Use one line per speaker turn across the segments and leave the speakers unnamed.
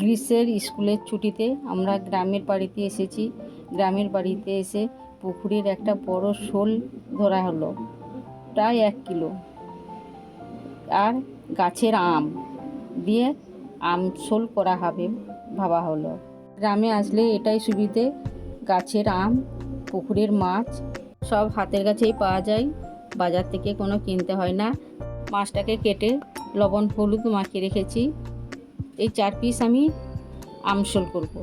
গ্রীষ্মের স্কুলের ছুটিতে আমরা গ্রামের বাড়িতে এসেছি। গ্রামের বাড়িতে এসে পুকুরের একটা বড় শোল ধরা হলো, প্রায় এক কিলো। আর গাছের আম দিয়ে আম শোল করা হবে ভাবা হলো। গ্রামে আসলে এটাই সুবিধে, গাছের আম, পুকুরের মাছ সব হাতের কাছেই পাওয়া যায়, বাজার থেকে কোনো কিনতে হয় না। মাছটাকে কেটে লবণ হলুদ মাখিয়ে রেখেছি। এই চার পিস আমি আমশোল করব।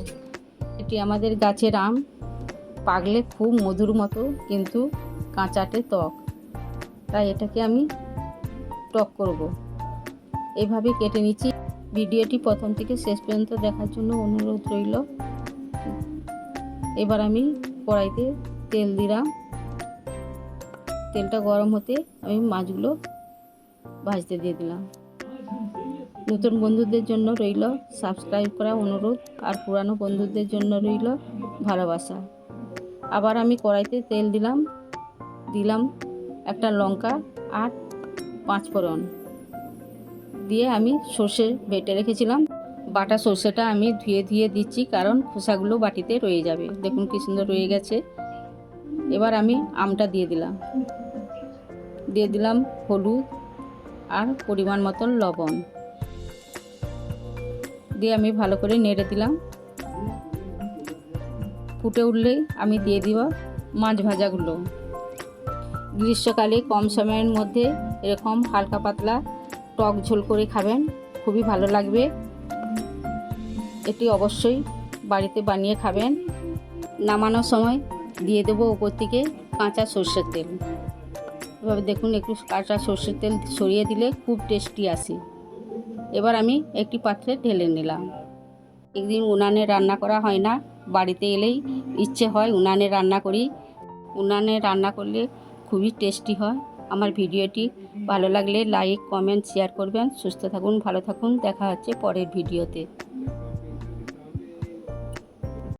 এটি আমাদের গাছের আম পাকলে খুব মধুর মতো কিন্তু কাঁচাটে ত্বক। তাই এটাকে আমি টক করব। এভাবে কেটে নিচ্ছি। ভিডিওটি প্রথম থেকে শেষ পর্যন্ত দেখার জন্য অনুরোধ রইল। এবার আমি কড়াইতে তেল দিলাম। তেলটা গরম হতে আমি মাছগুলো ভাজতে দিয়ে দিলাম। নতুন বন্ধুদের জন্য রইল সাবস্ক্রাইব করা অনুরোধ আর পুরানো বন্ধুদের জন্য রইল ভালোবাসা। আবার আমি কড়াইতে তেল দিলাম দিলাম একটা লঙ্কা আর পাঁচ ফোড়ন। দিয়ে আমি সর্ষে বেটে রেখেছিলাম। বাটা সর্ষেটা আমি ধুয়ে ধুয়ে দিচ্ছি কারণ খোসাগুলো বাটিতে রয়ে যাবে। দেখুন কি সুন্দর রয়ে গেছে। এবার আমি আমটা দিয়ে দিলাম। দিয়ে দিলাম হলুদ আর পরিমাণ মতন লবণ। দিয়ে আমি ভালো করে নেড়ে দিলাম। ফুটে উঠলেই আমি দিয়ে দিব মাছ ভাজাগুলো। গ্রীষ্মকালে কম সময়ের মধ্যে এরকম হালকা পাতলা টক ঝোল করে খাবেন, খুবই ভালো লাগবে। এটি অবশ্যই বাড়িতে বানিয়ে খাবেন। নামানোর সময় দিয়ে দেবো ওপর থেকে কাঁচা সর্ষের তেল। এভাবে দেখুন একটু কাঁচা সর্ষের তেল সরিয়ে দিলে খুব টেস্টি আসে। এবার আমি একটি পাত্রে ঢেলে নিলাম। একদিন উনানে রান্না করা হয় না, বাড়িতে এলেই ইচ্ছে হয় উনানে রান্না করি। উনানে রান্না করলে খুবই টেস্টি হয়। আমার ভিডিওটি ভালো লাগলে লাইক, কমেন্ট, শেয়ার করবেন। সুস্থ থাকুন, ভালো থাকুন। দেখা হচ্ছে পরের ভিডিওতে।